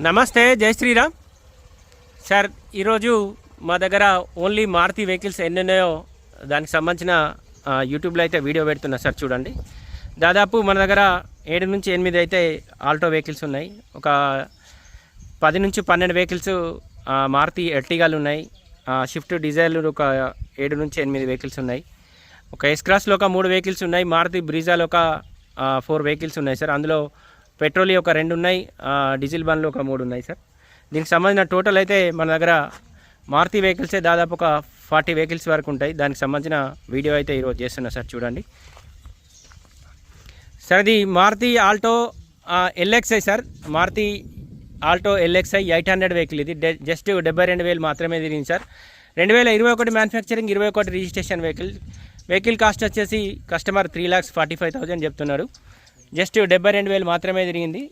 నమస్తే జై శ్రీరామ్. సార్ ఈరోజు మా దగ్గర ఓన్లీ మారుతి వెహికల్స్ ఎన్ని ఉన్నాయో దానికి సంబంధించిన యూట్యూబ్లో అయితే వీడియో పెడుతున్నా సార్ చూడండి. దాదాపు మన దగ్గర ఏడు నుంచి ఎనిమిది అయితే ఆల్టో వెహికల్స్ ఉన్నాయి. ఒక పది నుంచి పన్నెండు వెహికల్స్ మారుతి ఎర్టిగాలు ఉన్నాయి. షిఫ్ట్ డిజైర్లు ఒక ఏడు నుంచి ఎనిమిది వెహికల్స్ ఉన్నాయి. ఒక ఎస్ క్రాస్లో ఒక మూడు వెహికల్స్ ఉన్నాయి. మారుతి బ్రీజాలో ఒక ఫోర్ వెహికల్స్ ఉన్నాయి సార్. అందులో పెట్రోల్ ఒక రెండు ఉన్నాయి డీజిల్ బండ్లు ఒక మూడు ఉన్నాయి సార్. దీనికి సంబంధించిన టోటల్ అయితే మన దగ్గర మారుతి వెహికల్సే దాదాపు ఒక ఫార్టీ వెహికల్స్ వరకు ఉంటాయి. దానికి సంబంధించిన వీడియో అయితే ఈరోజు చేస్తున్నా సార్ చూడండి. సార్ ఇది Maruti Alto LXI sir. Maruti Alto LXI eight hundred vehicle ఇది. జస్ట్ డెబ్బై రెండు వేలు మాత్రమే తిరిగింది సార్. రెండు వేల ఇరవై ఒకటి మ్యానుఫ్యాక్చరింగ్ ఇరవై ఒకటి రిజిస్ట్రేషన్ వెహికల్ వెహికల్ కాస్ట్ వచ్చేసి customer three lakhs forty five thousand చెప్తున్నారు. జస్ట్ డెబ్బై రెండు వేలు మాత్రమే తిరిగింది.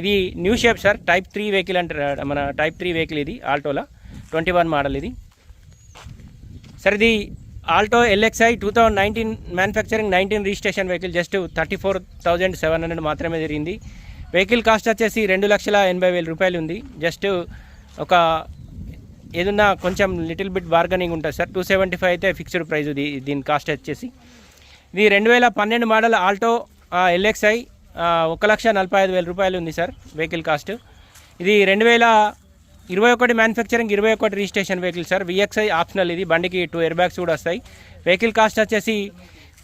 ఇది new shape sir. Type three vehicle అంటారు మన టైప్ త్రీ వెహికల్ ఇది ఆల్టోలో. ట్వంటీ వన్ మోడల్ ఇది. సార్ ఇది Alto LXI two thousand nineteen manufacturing nineteen registration vehicle just thirty four thousand seven hundred మాత్రమే తిరిగింది. వెహికల్ కాస్ట్ వచ్చేసి రెండు లక్షల ఎనభై వేల రూపాయలు ఉంది. జస్ట్ ఒక ఏదన్నా కొంచెం లిటిల్ బిట్ బార్గనింగ్ ఉంటుంది సార్. టూ సెవెంటీ ఫైవ్ అయితే ఫిక్స్డ్ ప్రైస్ ఇది దీని కాస్ట్ వచ్చేసి. ఇది రెండు వేల పన్నెండు మోడల్ ఆల్టో ఎల్ఎక్స్ఐ ఒక లక్ష నలభై ఐదు వేల రూపాయలు ఉంది సార్ వెహికల్ కాస్ట్. ఇది రెండు వేల ఇరవై ఒకటి మ్యానుఫ్యాక్చరింగ్ ఇరవై ఒకటి registration vehicle sir. VXI optional ఇది బండికి టూ ఎయిర్ బ్యాగ్స్ కూడా వస్తాయి. వెహికల్ కాస్ట్ వచ్చేసి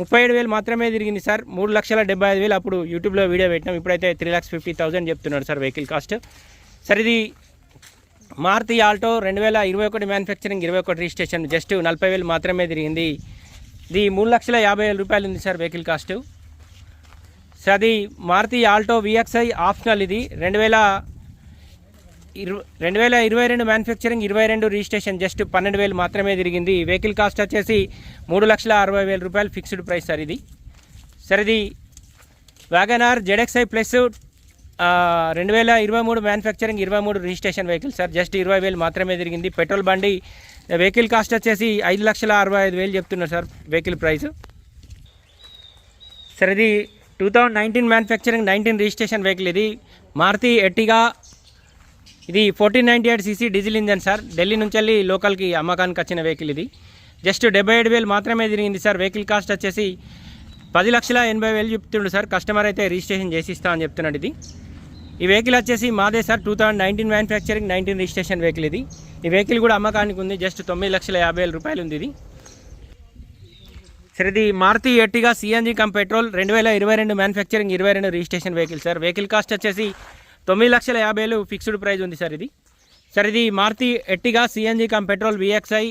ముప్పై ఏడు వేలు మాత్రమే తిరిగింది సార్. మూడు లక్షల డెబ్బై ఐదు వేలు అప్పుడు యూట్యూబ్లో వీడియో పెట్టినాం. ఇప్పుడైతే త్రీ ల్యాక్స్ ఫిఫ్టీ థౌసండ్ చెప్తున్నాడు సార్ వెహికల్ కాస్ట్ సార్ ఇది మారుతి ఆల్టో రెండు వేల ఇరవై ఒకటి మ్యానుఫ్యాక్చరింగ్ ఇరవై ఒకటి రిజిస్ట్రేషన్ జస్ట్ నలభై వేలు మాత్రమే తిరిగింది. ఇది మూడు లక్షల యాభై వేల రూపాయలు ఉంది సార్ వెహికల్ కాస్ట్ సార్ అది మారుతి ఆల్టో విఎక్స్ఐ ఆప్షనల్ ఇది. రెండు వేల ఇరవై రెండు వేల ఇరవై రెండు మ్యానుఫ్యాక్చరింగ్ ఇరవై రెండు రిజిస్ట్రేషన్ జస్ట్ పన్నెండు వేలు మాత్రమే తిరిగింది. వెహికల్ కాస్ట్ వచ్చేసి మూడు లక్షల అరవై వేల రూపాయలు ఫిక్స్డ్ ప్రైస్ సార్ ఇది. సార్ ఇది వ్యాగనార్ జెడెక్స్ఐ ప్లస్ రెండు వేల ఇరవై మూడు మ్యానుఫ్యాక్చరింగ్ ఇరవై మూడు రిజిస్ట్రేషన్ వెహికల్ సార్. జస్ట్ ఇరవై వేలు మాత్రమే తిరిగింది. పెట్రోల్ బండి వెహికల్ కాస్ట్ వచ్చేసి ఐదు లక్షల అరవై ఐదు వేలు చెప్తున్నారు సార్ వెహికల్ ప్రైస్ సార్ ఇది two thousand nineteen manufacturing nineteen registration vehicle ఇది. మారుతి ఎట్టిగా ఇది fourteen ninety eight CC diesel engine sir Delhi నుంచి వెళ్ళి లోకల్కి అమ్మకానికి వచ్చిన వెహికల్ ఇది. జస్ట్ డెబ్బై ఏడు వేలు మాత్రమే తిరిగింది సార్ వెహికల్ కాస్ట్ వచ్చేసి పది లక్షల ఎనభై వేలు చెప్తుండు సార్ కస్టమర్ అయితే రిజిస్ట్రేషన్ చేసి ఇస్తా అని చెప్తున్నాడు ఇది. ఈ వెహికల్ వచ్చేసి మాదే sir two thousand nineteen manufacturing nineteen registration vehicle ఇది. ఈ వెహికల్ కూడా అమ్మకానికి ఉంది. జస్ట్ తొమ్మిది లక్షల యాభై వేల రూపాయలు ఉంది ఇది. సార్ ఇది Maruti Ertiga CNG cum petrol రెండు వేల ఇరవై రెండు మ్యానుఫ్యాక్చరింగ్ ఇరవై రెండు registration vehicle sir. Vehicle cost వచ్చేసి తొమ్మిది లక్షల యాభై వేలు ఫిక్స్డ్ ప్రైస్ ఉంది సార్ ఇది. సార్ ఇది Maruti Ertiga CNG cum petrol VXI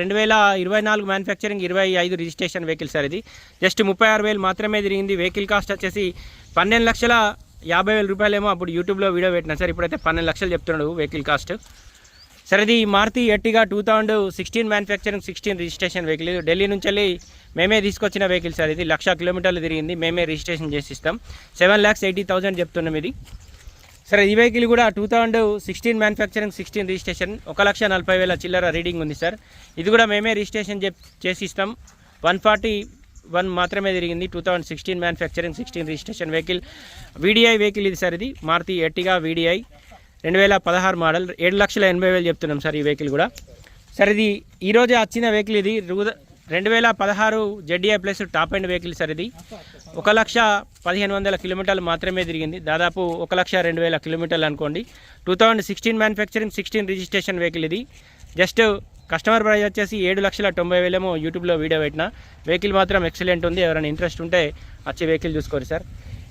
రెండు వేల ఇరవై నాలుగు మ్యానుఫ్యాక్చరింగ్ ఇరవై ఐదు రిజిస్ట్రేషన్ వెహికల్ సార్ ఇది. జస్ట్ ముప్పై ఆరు వేలు మాత్రమే తిరిగింది. వెహికల్ కాస్ట్ వచ్చేసి పన్నెండు లక్షల యాభై వేల రూపాయలేమో అప్పుడు యూట్యూబ్లో వీడియో పెట్టినా సార్. ఇప్పుడైతే పన్నెండు లక్షలు చెప్తున్నాడు వెహికల్ కాస్ట్. సరే ఇది Maruti Ertiga two thousand sixteen manufacturing sixteen registration vehicle. Delhi నుంచి వెళ్ళి మేమే తీసుకొచ్చిన వెహికల్ సార్ ఇది. లక్ష కిలోమీటర్లు తిరిగింది. మేమే రిజిస్ట్రేషన్ చేసి ఇస్తాం సెవెన్ ల్యాక్స్ ఎయిటీ థౌసండ్ చెప్తున్నాం ఇది. సరే ఈ వెహికల్ కూడా two thousand sixteen manufacturing sixteen registration. ఒక లక్ష నలభై వేల చిల్లర రీడింగ్ ఉంది సార్. ఇది కూడా మేమే రిజిస్ట్రేషన్ చెప్ చేసి ఇస్తాం వన్ ఫార్టీ వన్ మాత్రమే తిరిగింది. Two thousand sixteen manufacturing sixteen registration vehicle. VDI vehicle ఇది సార్ ఇది. Maruti Ertiga VDI. రెండు వేల పదహారు మోడల్. ఏడు లక్షల ఎనభై వేలు చెప్తున్నాం సార్ ఈ వెహికల్ కూడా. సార్ ఇది ఈరోజే వచ్చిన వెహికల్ ఇది. రుద- రెండు వేల పదహారు ZDI plus top end vehicle sir ఇది ఒక లక్ష పదిహేను వందల కిలోమీటర్లు మాత్రమే తిరిగింది. దాదాపు ఒక లక్ష రెండు వేల కిలోమీటర్లు అనుకోండి. Two thousand sixteen manufacturing sixteen registration vehicle ఇది. జస్ట్ కస్టమర్ ప్రైస్ వచ్చేసి ఏడు లక్షల తొంభై వేలేమో యూట్యూబ్లో వీడియో పెట్టిన. వెహికల్ మాత్రం ఎక్సలెంట్ ఉంది. ఎవరైనా ఇంట్రెస్ట్ ఉంటే వచ్చే వెహికల్ చూసుకోరు సార్.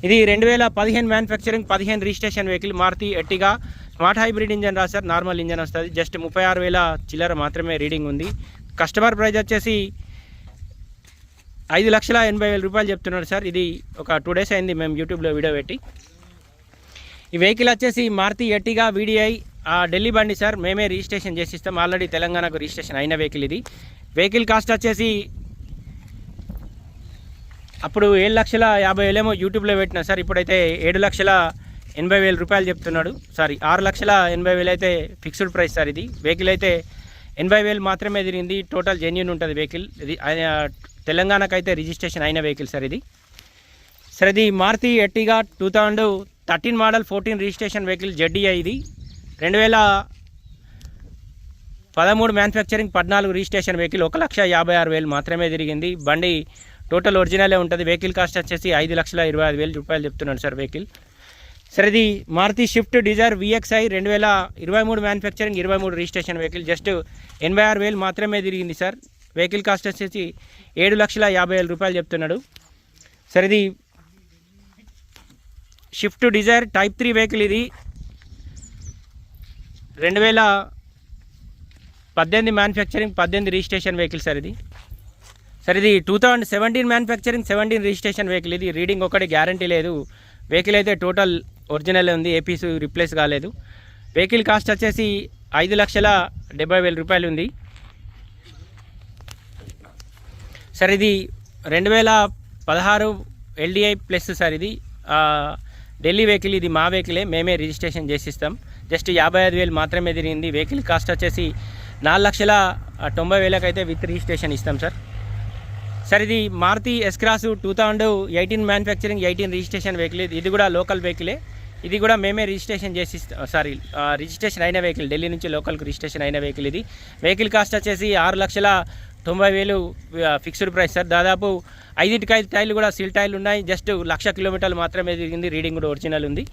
ఇది రెండు వేల పదిహేను మ్యానుఫ్యాక్చరింగ్ పదిహేను registration vehicle Maruti Ertiga smart hybrid engine రాశారు నార్మల్ ఇంజన్ వస్తుంది. జస్ట్ ముప్పై ఆరు వేల చిల్లర మాత్రమే రీడింగ్ ఉంది. కస్టమర్ ప్రైస్ వచ్చేసి ఐదు లక్షల ఎనభై వేల రూపాయలు చెప్తున్నారు సార్. ఇది ఒక టూ డేస్ అయింది మేము యూట్యూబ్లో వీడియో పెట్టి. ఈ వెహికల్ వచ్చేసి మారుతి ఎట్టిగా వీడిఐ ఆ ఢిల్లీ బండి సార్ మేమే రిజిస్ట్రేషన్ చేసి ఇస్తాం ఆల్రెడీ తెలంగాణకు రిజిస్ట్రేషన్ అయిన వెహికల్ ఇది. వెహికల్ కాస్ట్ వచ్చేసి అప్పుడు ఏడు లక్షల యాభై వేలేమో యూట్యూబ్లో పెట్టినా సార్. ఇప్పుడైతే ఏడు లక్షల ఎనభై వేల రూపాయలు చెప్తున్నాడు. సారీ ఆరు లక్షల ఎనభై వేలు అయితే ఫిక్స్డ్ ప్రైస్ సార్ ఇది. వెహికల్ అయితే ఎనభై వేలు మాత్రమే తిరిగింది. టోటల్ జెన్యున్ ఉంటుంది వెహికల్ ఇది తెలంగాణకు అయితే రిజిస్ట్రేషన్ అయిన వెహికల్ సార్ ఇది. సార్ ఇది Maruti Ertiga two thousand thirteen model fourteen registration vehicle ZDI ఇది. రెండు వేల పదమూడు మ్యానుఫ్యాక్చరింగ్ పద్నాలుగు రిజిస్ట్రేషన్ వెహికల్ ఒక లక్ష యాభై ఆరు వేలు మాత్రమే తిరిగింది. బండి టోటల్ ఒరిజినలే ఉంటుంది. వెహికల్ కాస్ట్ వచ్చేసి ఐదు లక్షల ఇరవై ఐదు వేలు రూపాయలు చెప్తున్నాను సార్ వెహికల్ సార్ ఇది మారుతి షిఫ్ట్ డిజైర్ విఎక్స్ఐ రెండు వేల ఇరవై మూడు మ్యానుఫ్యాక్చరింగ్ ఇరవై మూడు రిజిస్ట్రేషన్ వెహికల్ జస్ట్ ఎనభై ఆరు వేలు మాత్రమే తిరిగింది సార్ వెహికల్ కాస్ట్ వచ్చేసి ఏడు లక్షల యాభై వేల రూపాయలు చెప్తున్నాడు. సార్ ఇది Swift Dzire type three vehicle ఇది. రెండు వేల పద్దెనిమిది మ్యానుఫ్యాక్చరింగ్ పద్దెనిమిది రిజిస్ట్రేషన్ వెహికల్ సార్ ఇది. సార్ ఇది two thousand seventeen manufacturing seventeen registration vehicle ఇది. రీడింగ్ ఒకటి గ్యారంటీ లేదు. వెహికల్ అయితే టోటల్ ఒరిజినల్ ఉంది ఏపీస్ రిప్లేస్ కాలేదు. వెహికల్ కాస్ట్ వచ్చేసి ఐదు లక్షల డెబ్బై వేల రూపాయలు ఉంది. సార్ ఇది రెండు వేల పదహారు ఎల్డిఐ ప్లస్ సార్ ఇది ఢిల్లీ వెహికల్ ఇది మా వెహికలే మేమే రిజిస్ట్రేషన్ చేసిస్తాం. జస్ట్ యాభై ఐదు వేలు మాత్రమే తిరిగింది. వెహికల్ కాస్ట్ వచ్చేసి నాలుగు లక్షల తొంభై వేలకైతే విత్ రిజిస్ట్రేషన్ ఇస్తాం సార్ సార్ ఇది Maruti S Cross two thousand eighteen manufacturing eighteen registration vehicle ఇది కూడా లోకల్ వెహికలే ఇది కూడా మేమే రిజిస్ట్రేషన్ చేసి సారీ రిజిస్ట్రేషన్ అయిన వెహికల్ ఢిల్లీ నుంచి లోకల్కి రిజిస్ట్రేషన్ అయిన వెహికల్ ఇది. వెహికల్ కాస్ట్ వచ్చేసి ఆరు లక్షల తొంభై వేలు ఫిక్స్డ్ ప్రైస్ సార్. దాదాపు ఐదింటికి ఐదు టైర్లు కూడా సీల్ టైర్లు ఉన్నాయి. జస్ట్ లక్ష కిలోమీటర్లు మాత్రమే తిరిగింది. రీడింగ్ కూడా ఒరిజినల్ ఉంది.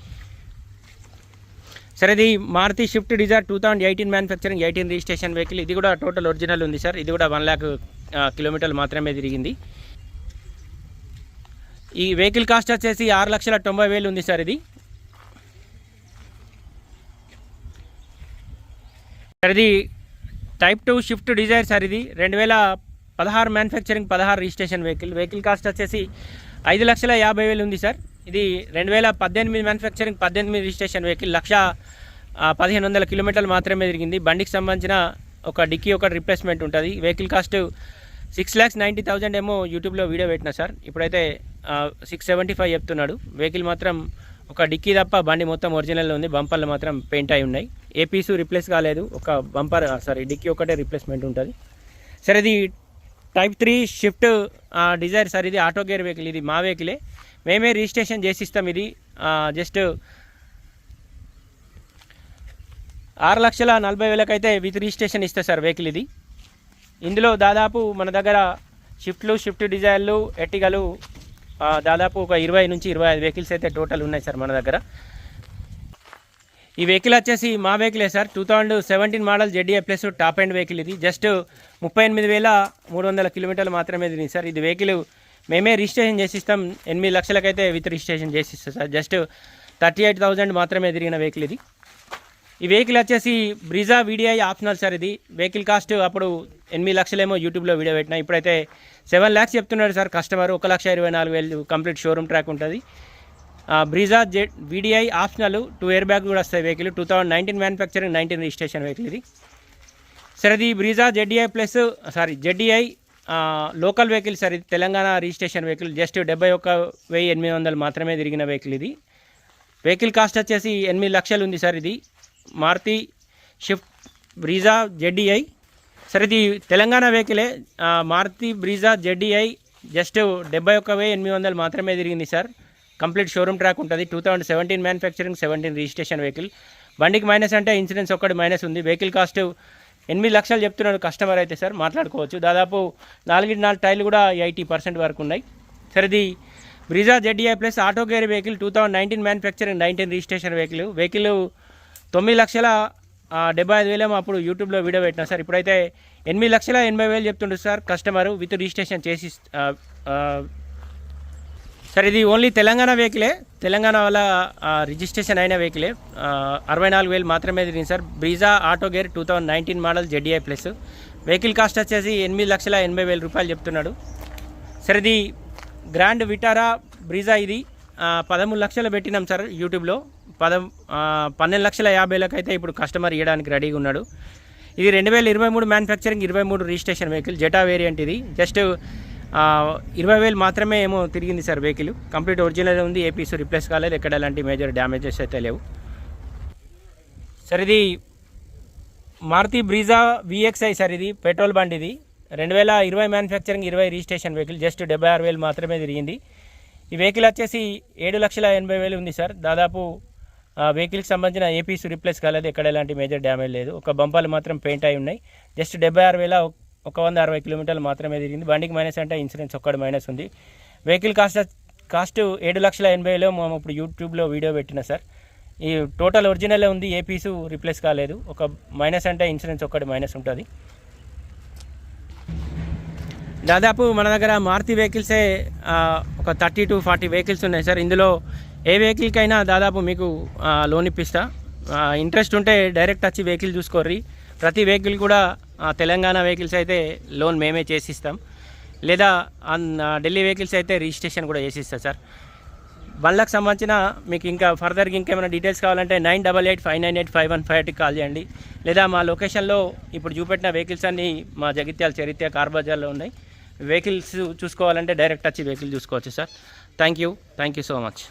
సార్ ఇది Maruti Swift Dzire two thousand eighteen manufacturing eighteen registration vehicle. ఇది కూడా టోటల్ ఒరిజినల్ ఉంది సార్. ఇది కూడా వన్ ల్యాక్ కిలోమీటర్లు మాత్రమే తిరిగింది. ఈ వెహికల్ కాస్ట్ వచ్చేసి ఆరు లక్షల తొంభై వేలు ఉంది సార్ ఇది. ఇది type two Swift Dzire sir ఇది. రెండు వేల పదహారు మ్యానుఫ్యాక్చరింగ్ పదహారు రిజిస్ట్రేషన్ వెహికల్. వెహికల్ కాస్ట్ వచ్చేసి ఐదు లక్షల యాభై వేలు ఉంది సార్. ఇది రెండు వేల పద్దెనిమిది మ్యానుఫ్యాక్చరింగ్ పద్దెనిమిది రిజిస్ట్రేషన్ వెహికల్. లక్ష పదిహేను వందల కిలోమీటర్లు మాత్రమే తిరిగింది. బండికి సంబంధించిన ఒక డిక్కీ ఒక రిప్లేస్మెంట్ ఉంటుంది. Vehicle cost six lakhs ninety thousand ఏమో యూట్యూబ్లో వీడియో పెట్టిన సార్. ఇప్పుడైతే సిక్స్ సెవెంటీ ఫైవ్ చెప్తున్నాడు. వెహికల్ మాత్రం ఒక డిక్కీ తప్ప బండి మొత్తం ఒరిజినల్లో ఉంది. బంపర్లు మాత్రం పెయింట్ అయి ఉన్నాయి. ఏ పీసు రిప్లేస్ కాలేదు. ఒక బంపర్ సారీ డిక్కీ ఒకటే రిప్లేస్మెంట్ ఉంటుంది. సరే ఇది type three Swift Dzire sir ఇది ఆటో గేర్ వెహికల్ ఇది మా వెహికలే మేమే రిజిస్ట్రేషన్ చేసి ఇస్తాం ఇది జస్ట్ ఆరు లక్షల నలభై వేలకైతే విత్ రిజిస్ట్రేషన్ ఇస్తే సార్ వెహికల్ ఇది. ఇందులో దాదాపు మన దగ్గర షిఫ్ట్లు షిఫ్ట్ డిజైర్లు ఎట్టిగలు దాదాపు ఒక ఇరవై నుంచి ఇరవై ఐదు వెహికల్స్ అయితే టోటల్ ఉన్నాయి సార్ మన దగ్గర. ఈ వెహికల్ వచ్చేసి మా వెహికలే sir. Two thousand seventeen model ZDA plus top end vehicle ఇది. జస్ట్ ముప్పై ఎనిమిది వేల మూడు వందల కిలోమీటర్లు మాత్రమే తిరిగింది సార్. ఇది వెహికల్ మేమే రిజిస్ట్రేషన్ చేసిస్తాం. ఎనిమిది లక్షలకైతే with registration చేసిస్తాం sir. Just thirty eight thousand మాత్రమే తిరిగిన వెహికల్ ఇది. ఈ వెహికల్ వచ్చేసి బ్రిజా వీడిఐ ఆప్షనల్ సార్ ఇది. వెహికల్ కాస్ట్ అప్పుడు ఎనిమిది లక్షలేమో యూట్యూబ్లో వీడియో పెట్టినా. ఇప్పుడైతే సెవెన్ ల్యాక్స్ చెప్తున్నాడు సార్ కస్టమర్ ఒక లక్ష ఇరవై నాలుగు వేలు కంప్లీట్ షోరూమ్ ట్రాక్ ఉంటుంది. Brezza Z VDI optional two airbag కూడా వస్తాయి vehicle. Two thousand nineteen manufacturing nineteen registration vehicle ఇది. సార్ ఇది Brezza ZDI plus sorry ZDI local vehicle sir ఇది తెలంగాణ రిజిస్ట్రేషన్ వెహికల్. జస్ట్ డెబ్బై ఒక్క వెయ్యి ఎనిమిది వందలు మాత్రమే తిరిగిన వెహికల్ ఇది. వెహికల్ కాస్ట్ వచ్చేసి ఎనిమిది లక్షలు ఉంది సార్ ఇది. Maruti Swift Brezza ZDI. Sir ఇది తెలంగాణ వెహికలే. మారుతి బ్రీజా జెడ్డీఐ జస్ట్ డెబ్బై ఒక్క వెయ్యి ఎనిమిది వందలు మాత్రమే తిరిగింది సార్. కంప్లీట్ షోరూమ్ ట్రాక్ ఉంటుంది. Two thousand seventeen manufacturing seventeen registration vehicle బండికి మైనస్ అంటే ఇన్సూరెన్స్ ఒక్కటి మైనస్ ఉంది. వెహికల్ కాస్ట్ ఎనిమిది లక్షలు చెప్తున్నాడు కస్టమర్ అయితే సార్. మాట్లాడుకోవచ్చు. దాదాపు నాలుగు నాలుగు టైర్లు కూడా ఎయిటీ పర్సెంట్ వరకు ఉన్నాయి. సార్ ఇది Brezza ZDI plus auto gear vehicle two thousand nineteen manufacturing nineteen registration vehicle vehicle తొమ్మిది లక్షల డెబ్బై ఐదు వేలేమో అప్పుడు యూట్యూబ్లో వీడియో పెట్టినా సార్. ఇప్పుడైతే ఎనిమిది లక్షల ఎనభై వేలు చెప్తుండ్రు సార్ కస్టమర్ విత్ రిజిస్ట్రేషన్ చేసి సార్ ఇది ఓన్లీ తెలంగాణ వెహికలే. తెలంగాణ వల్ల రిజిస్ట్రేషన్ అయిన వెహికలే. అరవై నాలుగు వేలు మాత్రమే తిరిగింది sir. Brezza auto gear two thousand nineteen model ZDI plus vehicle cost వచ్చేసి ఎనిమిది లక్షల ఎనభై వేల రూపాయలు చెప్తున్నాడు. సార్ ఇది గ్రాండ్ విటారా బ్రీజా ఇది. పదమూడు లక్షలు పెట్టినాం సార్ యూట్యూబ్లో. పద పన్నెండు లక్షల యాభైలకు అయితే ఇప్పుడు కస్టమర్ ఇవ్వడానికి రెడీగా ఉన్నాడు. ఇది రెండు వేల ఇరవై మూడు మ్యానుఫ్యాక్చరింగ్ ఇరవై మూడు రిజిస్ట్రేషన్ వెహికల్ జెటా వేరియంట్ ఇది. జస్ట్ ఇరవై వేలు మాత్రమే ఏమో తిరిగింది సార్ వెహికల్. కంప్లీట్ ఒరిజినల్ ఉంది ఏపీస్ రిప్లేస్ కాలేదు ఎక్కడ ఎలాంటి మేజర్ డ్యామేజెస్ అయితే లేవు. సార్ ఇది మారుతి బ్రీజా విఎక్స్ఐ సార్ ఇది పెట్రోల్ బండి ఇది రెండు వేల ఇరవై మ్యానుఫ్యాక్చరింగ్ ఇరవై రిజిస్ట్రేషన్ వెహికల్ జస్ట్ డెబ్బై ఆరు వేలు మాత్రమే తిరిగింది. ఈ వెహికల్ వచ్చేసి ఏడు లక్షల ఎనభై వేలు ఉంది సార్. దాదాపు వెహికల్కి సంబంధించిన ఏపీస్ రిప్లేస్ కాలేదు ఎక్కడ ఎలాంటి మేజర్ డ్యామేజ్ లేదు. ఒక బంపాలు మాత్రం పెయింట్ అయి ఉన్నాయి. జస్ట్ డెబ్బై ఆరు వేల ఒక వంద అరవై కిలోమీటర్లు మాత్రమే తిరిగింది. బండికి మైనస్ అంటే ఇన్సూరెన్స్ ఒక్కటి మైనస్ ఉంది. వెహికల్ కాస్ట్ కాస్ట్ ఏడు లక్షల ఎనభైలో మేము ఇప్పుడు యూట్యూబ్లో వీడియో పెట్టిన సార్. ఈ టోటల్ ఒరిజినల్ ఉంది ఏ పీసు రిప్లేస్ కాలేదు. ఒక మైనస్ అంటే ఇన్సూరెన్స్ ఒక్కటి మైనస్ ఉంటుంది. దాదాపు మన దగ్గర మారుతి వెహికల్సే ఒక థర్టీ టు ఫార్టీ వెహికల్స్ ఉన్నాయి సార్. ఇందులో ఏ వెహికల్కైనా దాదాపు మీకు లోన్ ఇప్పిస్తా. ఇంట్రెస్ట్ ఉంటే డైరెక్ట్ వచ్చి వెహికల్ చూసుకోర్రి. ప్రతి వెహికల్ కూడా తెలంగాణ వెహికల్స్ అయితే లోన్ మేమే చేసిస్తాం. లేదా ఢిల్లీ వెహికల్స్ అయితే రిజిస్ట్రేషన్ కూడా చేసిస్తాం సార్. బండ్లకు సంబంధించిన మీకు ఇంకా ఫర్దర్గా ఇంకేమైనా డీటెయిల్స్ కావాలంటే nine double eight five nine eight five one five ఎయిట్కి కాల్ చేయండి. లేదా మా లొకేషన్లో ఇప్పుడు చూపెట్టిన వెహికల్స్ అన్నీ మా జగిత్యాల చరిత్ర కార్ బజార్లో ఉన్నాయి. వెహికల్స్ చూసుకోవాలంటే డైరెక్ట్ వచ్చి వెహికల్ చూసుకోవచ్చు sir. Thank you thank you so much